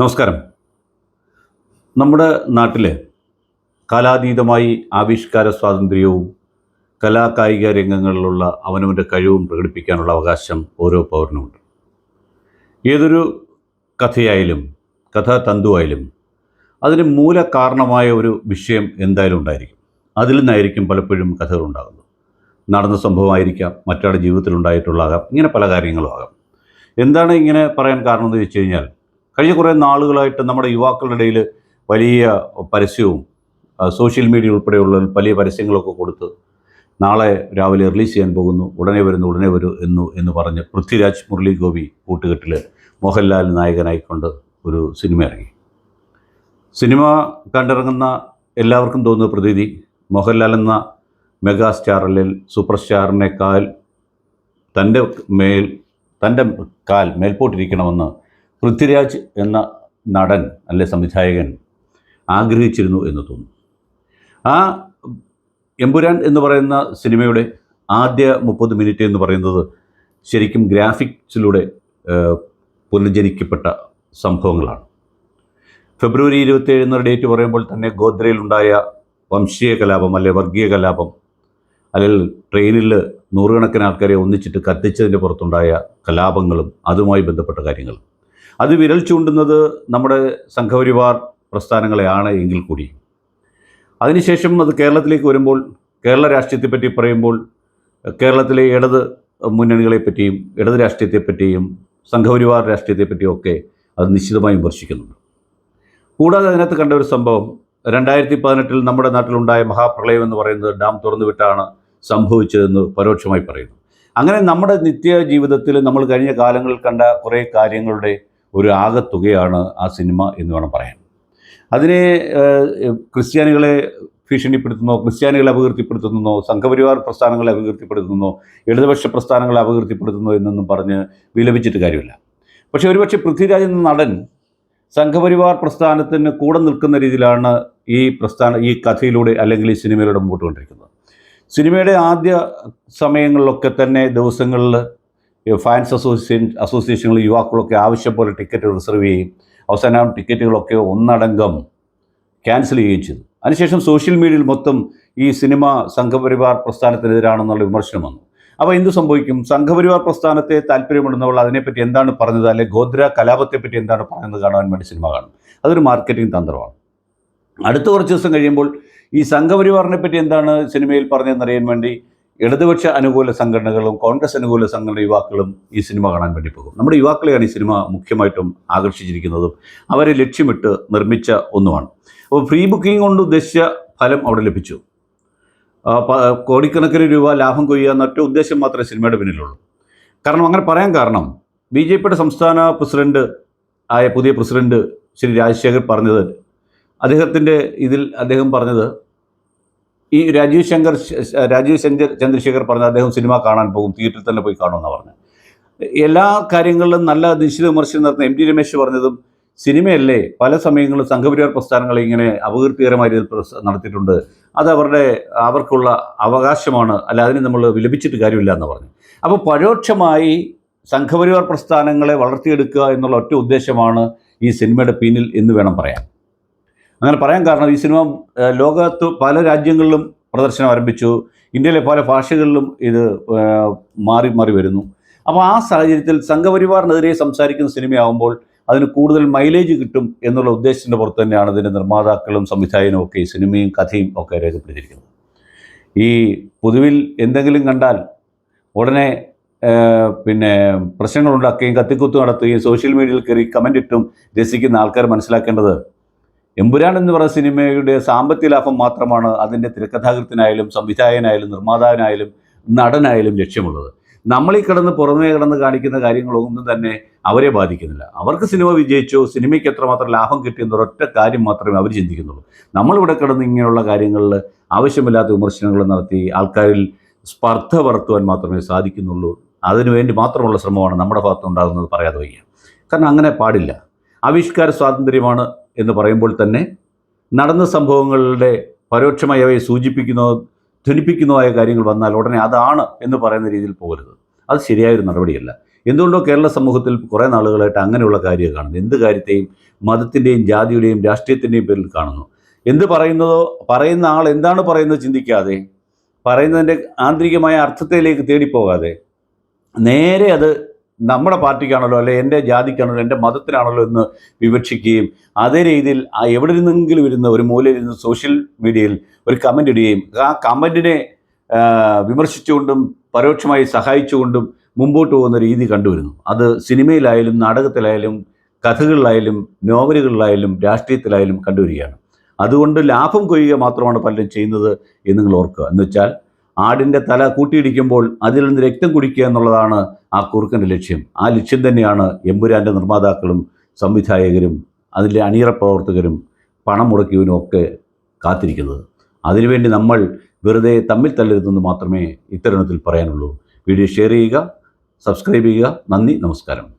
നമസ്കാരം. നമ്മുടെ നാട്ടിൽ കാലാതീതമായി ആവിഷ്കാര സ്വാതന്ത്ര്യവും കലാകായിക രംഗങ്ങളിലുള്ള അവനവന്റെ കഴിവും പ്രകടിപ്പിക്കാനുള്ള അവകാശം ഓരോ പൗരനുമുണ്ട്. ഏതൊരു കഥയായാലും കഥാതന്തുവായാലും അതിന് മൂല കാരണമായ ഒരു വിഷയം എന്തായാലും ഉണ്ടായിരിക്കും. അതിൽ നിന്നായിരിക്കും പലപ്പോഴും കഥകൾ ഉണ്ടാകുന്നത് നടന്ന സംഭവമായിരിക്കാം മറ്റൊരാളുടെ ജീവിതത്തിലുണ്ടായിട്ടുള്ളതാകാം ഇങ്ങനെ പല കാര്യങ്ങളും ആകാം. എന്താണ് ഇങ്ങനെ പറയാൻ കാരണം എന്ന് ചോദിച്ചു കഴിഞ്ഞാൽ കഴിഞ്ഞ കുറേ നാളുകളായിട്ട് നമ്മുടെ യുവാക്കളുടെ ഇടയിൽ വലിയ പരസ്യവും സോഷ്യൽ മീഡിയ ഉൾപ്പെടെയുള്ള വലിയ പരസ്യങ്ങളൊക്കെ കൊടുത്ത് നാളെ രാവിലെ റിലീസ് ചെയ്യാൻ പോകുന്നു. ഉടനെ വരുന്നു ഉടനെ വരൂ എന്നു എന്ന് പറഞ്ഞ് പൃഥ്വിരാജ് മുരളി ഗോപി കൂട്ടുകെട്ടിൽ മോഹൻലാൽ നായകനായിക്കൊണ്ട് ഒരു സിനിമ ഇറങ്ങി. സിനിമ കണ്ടിറങ്ങുന്ന എല്ലാവർക്കും തോന്നുന്ന പ്രതീതി മോഹൻലാൽ എന്ന മെഗാ സ്റ്റാർ അല്ലെങ്കിൽ സൂപ്പർ സ്റ്റാറിനേക്കാൾ തന്റെ മേൽ തന്റെ കാൽ മേൽപോട്ടിരിക്കണമെന്ന് പൃഥ്വിരാജ് എന്ന നടൻ അല്ലെ സംവിധായകൻ ആഗ്രഹിച്ചിരുന്നു എന്ന് തോന്നുന്നു. ആ എമ്പുരാൻ എന്ന് പറയുന്ന സിനിമയുടെ ആദ്യ മുപ്പത് മിനിറ്റ് എന്ന് പറയുന്നത് ശരിക്കും ഗ്രാഫിക്സിലൂടെ പുനർജനിക്കപ്പെട്ട സംഭവങ്ങളാണ്. ഫെബ്രുവരി ഇരുപത്തിയേഴ് എന്ന ഡേറ്റ് പറയുമ്പോൾ തന്നെ ഗോദ്രയിലുണ്ടായ വംശീയ കലാപം അല്ലെ വർഗീയ കലാപം അല്ലെങ്കിൽ ട്രെയിനിൽ നൂറുകണക്കിന് ആൾക്കാരെ ഒന്നിച്ചിട്ട് കത്തിച്ചതിന്റെ പുറത്തുണ്ടായ കലാപങ്ങളും അതുമായി ബന്ധപ്പെട്ട കാര്യങ്ങളും. അത് വിരൽ ചൂണ്ടുന്നത് നമ്മുടെ സംഘപരിവാർ പ്രസ്ഥാനങ്ങളെയാണ് എങ്കിൽ കൂടി. അതിനുശേഷം അത് കേരളത്തിലേക്ക് വരുമ്പോൾ കേരള രാഷ്ട്രീയത്തെപ്പറ്റി പറയുമ്പോൾ കേരളത്തിലെ ഇടത് മുന്നണികളെപ്പറ്റിയും ഇടത് രാഷ്ട്രീയത്തെപ്പറ്റിയും സംഘപരിവാർ രാഷ്ട്രീയത്തെപ്പറ്റിയും ഒക്കെ അത് നിശ്ചിതമായി വിമർശിക്കുന്നുണ്ട്. കൂടാതെ അതിനകത്ത് കണ്ട ഒരു സംഭവം രണ്ടായിരത്തി പതിനെട്ടിൽ നമ്മുടെ നാട്ടിലുണ്ടായ മഹാപ്രളയം എന്ന് പറയുന്നത് ഡാം തുറന്നു വിട്ടാണ് സംഭവിച്ചതെന്ന് പരോക്ഷമായി പറയുന്നു. അങ്ങനെ നമ്മുടെ നിത്യ ജീവിതത്തിൽ നമ്മൾ കഴിഞ്ഞ കാലങ്ങളിൽ കണ്ട കുറേ കാര്യങ്ങളുടെ ഒരു ആകത്തുകയാണ് ആ സിനിമ എന്ന് വേണം പറയാൻ. അതിനെ ക്രിസ്ത്യാനികളെ ഭീഷണിപ്പെടുത്തുന്നോ ക്രിസ്ത്യാനികളെ അപകീർത്തിപ്പെടുത്തുന്നോ സംഘപരിവാർ പ്രസ്ഥാനങ്ങളെ അപകീർത്തിപ്പെടുത്തുന്നോ ഇടതുപക്ഷ പ്രസ്ഥാനങ്ങളെ അപകീർത്തിപ്പെടുത്തുന്നോ എന്നൊന്നും പറഞ്ഞ് വിലപിച്ചിട്ട് കാര്യമില്ല. പക്ഷേ ഒരുപക്ഷെ പൃഥ്വിരാജ് എന്ന നടൻ സംഘപരിവാർ പ്രസ്ഥാനത്തിന് കൂടെ നിൽക്കുന്ന രീതിയിലാണ് ഈ പ്രസ്ഥാന ഈ കഥയിലൂടെ അല്ലെങ്കിൽ ഈ സിനിമയിലൂടെ മുമ്പോട്ട് കൊണ്ടിരിക്കുന്നത്. സിനിമയുടെ ആദ്യ സമയങ്ങളിലൊക്കെ തന്നെ ദിവസങ്ങളിൽ ഫാൻസ് അസോസിയേഷൻ അസോസിയേഷനുകൾ യുവാക്കളൊക്കെ ആവശ്യം പോലെ ടിക്കറ്റ് റിസർവ് ചെയ്യും. അവസാനം ടിക്കറ്റുകളൊക്കെ ഒന്നടങ്കം ക്യാൻസൽ ചെയ്യുകയും ചെയ്തു. അതിനുശേഷം സോഷ്യൽ മീഡിയയിൽ മൊത്തം ഈ സിനിമ സംഘപരിവാർ പ്രസ്ഥാനത്തിനെതിരാണെന്നുള്ള വിമർശനം വന്നു. അപ്പോൾ എന്ത് സംഭവിക്കും? സംഘപരിവാർ പ്രസ്ഥാനത്തെ താല്പര്യമുണ്ടെന്നവൾ അതിനെപ്പറ്റി എന്താണ് പറഞ്ഞത്? അല്ലെ ഗോദ്ര കലാപത്തെപ്പറ്റി എന്താണ് പറയുന്നത് കാണാൻ വേണ്ടി സിനിമ കാണും? അതൊരു മാർക്കറ്റിംഗ് തന്ത്രമാണ്. അടുത്ത കുറച്ച് ദിവസം കഴിയുമ്പോൾ ഈ സംഘപരിവാറിനെ പറ്റി എന്താണ് സിനിമയിൽ പറഞ്ഞതെന്നറിയാൻ വേണ്ടി ഇടതുപക്ഷ അനുകൂല സംഘടനകളും കോൺഗ്രസ് അനുകൂല സംഘടന യുവാക്കളും ഈ സിനിമ കാണാൻ വേണ്ടി പോകും. നമ്മുടെ യുവാക്കളെയാണ് ഈ സിനിമ മുഖ്യമായിട്ടും ആകർഷിച്ചിരിക്കുന്നതും. അവരെ ലക്ഷ്യമിട്ട് നിർമ്മിച്ച ഒന്നുമാണ്. അപ്പോൾ ഫ്രീ ബുക്കിംഗ് കൊണ്ട് ഉദ്ദേശിച്ച ഫലം അവിടെ ലഭിച്ചു. കോടിക്കണക്കിന് രൂപ ലാഭം കൊയ്യുക എന്ന ഒറ്റ ഉദ്ദേശം മാത്രമേ സിനിമയുടെ പിന്നിലുള്ളൂ. കാരണം അങ്ങനെ പറയാൻ കാരണം ബി ജെ പിയുടെ സംസ്ഥാന പ്രസിഡന്റ് ആയ പുതിയ പ്രസിഡന്റ് ശ്രീ രാജശേഖർ പറഞ്ഞത് അദ്ദേഹത്തിന്റെ ഇതിൽ അദ്ദേഹം പറഞ്ഞത് ഈ രാജീവ് ശങ്കർ രാജീവ് ശങ്കർ ചന്ദ്രശേഖർ പറഞ്ഞ അദ്ദേഹം സിനിമ കാണാൻ പോകും തിയേറ്ററിൽ തന്നെ പോയി കാണുമെന്ന് പറഞ്ഞു എല്ലാ കാര്യങ്ങളിലും നല്ല നിശ്ചിത വിമർശനം നടത്തുന്ന എം ടി രമേശ് പറഞ്ഞതും സിനിമയല്ലേ പല സമയങ്ങളിലും സംഘപരിവാർ പ്രസ്ഥാനങ്ങളെ ഇങ്ങനെ അപകീർത്തികരമായ രീതിയിൽ നടത്തിയിട്ടുണ്ട് അത് അവരുടെ അവർക്കുള്ള അവകാശമാണ് അല്ല അതിന് നമ്മൾ വിലപിച്ചിട്ട് കാര്യമില്ല എന്ന് പറഞ്ഞു അപ്പോൾ പരോക്ഷമായി സംഘപരിവാർ പ്രസ്ഥാനങ്ങളെ വളർത്തിയെടുക്കുക എന്നുള്ള ഒറ്റ ഉദ്ദേശമാണ് ഈ സിനിമയുടെ പിന്നിൽ എന്ന് വേണം പറയാൻ. അങ്ങനെ പറയാൻ കാരണം ഈ സിനിമ ലോകത്ത് പല രാജ്യങ്ങളിലും പ്രദർശനം ആരംഭിച്ചു. ഇന്ത്യയിലെ പല ഭാഷകളിലും ഇത് മാറി മാറി വരുന്നു. അപ്പോൾ ആ സാഹചര്യത്തിൽ സംഘപരിവാറിനെതിരെ സംസാരിക്കുന്ന സിനിമയാവുമ്പോൾ അതിന് കൂടുതൽ മൈലേജ് കിട്ടും എന്നുള്ള ഉദ്ദേശത്തിന്റെ പുറത്ത് തന്നെയാണ് ഇതിന്റെ നിർമ്മാതാക്കളും സംവിധായകനും ഒക്കെ സിനിമയും കഥയും ഒക്കെ രേഖപ്പെടുത്തിയിരിക്കുന്നത്. ഈ പൊതുവിൽ എന്തെങ്കിലും കണ്ടാൽ ഉടനെ പിന്നെ പ്രശ്നങ്ങളുണ്ടാക്കുകയും കത്തിക്കുത്ത് നടത്തുകയും സോഷ്യൽ മീഡിയയിൽ കയറി കമന്റ് ഇട്ടും രസിക്കുന്ന ആൾക്കാർ മനസ്സിലാക്കേണ്ടത് എമ്പുരാൻ എന്ന് പറഞ്ഞ സിനിമയുടെ സാമ്പത്തിക ലാഭം മാത്രമാണ് അതിന്റെ തിരക്കഥാകൃത്തിനായാലും സംവിധായകനായാലും നിർമ്മാതാവിനായാലും നടനായാലും ലക്ഷ്യമുള്ളത്. നമ്മളീ കിടന്ന് പുറമേ കിടന്ന് കാണിക്കുന്ന കാര്യങ്ങളൊന്നും തന്നെ അവരെ ബാധിക്കുന്നില്ല. അവർക്ക് സിനിമ വിജയിച്ചോ സിനിമയ്ക്ക് എത്രമാത്രം ലാഭം കിട്ടിയെന്ന ഒരൊറ്റ കാര്യം മാത്രമേ അവർ ചിന്തിക്കുന്നുള്ളൂ. നമ്മളിവിടെ കിടന്ന് ഇങ്ങനെയുള്ള കാര്യങ്ങളിൽ ആവശ്യമില്ലാത്ത വിമർശനങ്ങൾ നടത്തി ആൾക്കാരിൽ സ്പർദ്ധ വളർത്തുവാൻ മാത്രമേ സാധിക്കുന്നുള്ളൂ. അതിനുവേണ്ടി മാത്രമുള്ള ശ്രമമാണ് നമ്മുടെ ഭാഗത്തുണ്ടാകുന്നത് പറയാതെ വയ്യ. കാരണം അങ്ങനെ പാടില്ല. ആവിഷ്കാര സ്വാതന്ത്ര്യമാണ് എന്ന് പറയുമ്പോൾ തന്നെ നടന്ന സംഭവങ്ങളുടെ പരോക്ഷമായി അവയെ സൂചിപ്പിക്കുന്നോ ധ്വനിപ്പിക്കുന്നതായ കാര്യങ്ങൾ വന്നാൽ ഉടനെ അതാണ് എന്ന് പറയുന്ന രീതിയിൽ പോകരുത്. അത് ശരിയായൊരു നടപടിയല്ല. എന്തുകൊണ്ടോ കേരള സമൂഹത്തിൽ കുറേ നാളുകളായിട്ട് അങ്ങനെയുള്ള കാര്യങ്ങൾ കാണുന്നു. എന്ത് കാര്യത്തെയും മതത്തിന്റെയും ജാതിയുടെയും രാഷ്ട്രീയത്തിന്റെയും പേരിൽ കാണുന്നു. എന്ത് പറയുന്നതോ പറയുന്ന ആൾ എന്താണ് പറയുന്നത് ചിന്തിക്കാതെ പറയുന്നതിന്റെ ആന്തരികമായ അർത്ഥത്തിലേക്ക് തേടിപ്പോകാതെ നേരെ അത് നമ്മുടെ പാർട്ടിക്കാണല്ലോ അല്ലെ എന്റെ ജാതിക്കാണല്ലോ എന്റെ മതത്തിനാണല്ലോ എന്ന് വിവക്ഷിക്കുകയും അതേ രീതിയിൽ ആ എവിടെ നിന്നെങ്കിലും ഇരുന്ന് ഒരു മൂലയിൽ ഇരുന്ന് സോഷ്യൽ മീഡിയയിൽ ഒരു കമന്റ് ഇടുകയും ആ കമന്റിനെ വിമർശിച്ചുകൊണ്ടും പരോക്ഷമായി സഹായിച്ചുകൊണ്ടും മുമ്പോട്ട് പോകുന്ന രീതി കണ്ടുവരുന്നു. അത് സിനിമയിലായാലും നാടകത്തിലായാലും കഥകളിലായാലും നോവലുകളിലായാലും രാഷ്ട്രീയത്തിലായാലും കണ്ടുവരികയാണ്. അതുകൊണ്ട് ലാഭം കൊയ്യുക മാത്രമാണ് പലരും ചെയ്യുന്നത് എന്ന് നിങ്ങൾ ഓർക്കുക. എന്ന് വെച്ചാൽ ആടിന്റെ തല കൂട്ടിയിടിക്കുമ്പോൾ അതിൽ നിന്ന് രക്തം കുടിക്കുക എന്നുള്ളതാണ് ആ കുറുക്കന്റെ ലക്ഷ്യം. ആ ലക്ഷ്യം തന്നെയാണ് എമ്പുരാന്റെ നിർമ്മാതാക്കളും സംവിധായകരും അതിലെ അണിയറ പ്രവർത്തകരും പണം മുടക്കിയവനും ഒക്കെ കാത്തിരിക്കുന്നത്. അതിനുവേണ്ടി നമ്മൾ വെറുതെ തമ്മിൽ തല്ലരുതെന്ന് മാത്രമേ ഇത്തരുണത്തിൽ പറയാനുള്ളൂ. വീഡിയോ ഷെയർ ചെയ്യുക സബ്സ്ക്രൈബ് ചെയ്യുക. നന്ദി നമസ്കാരം.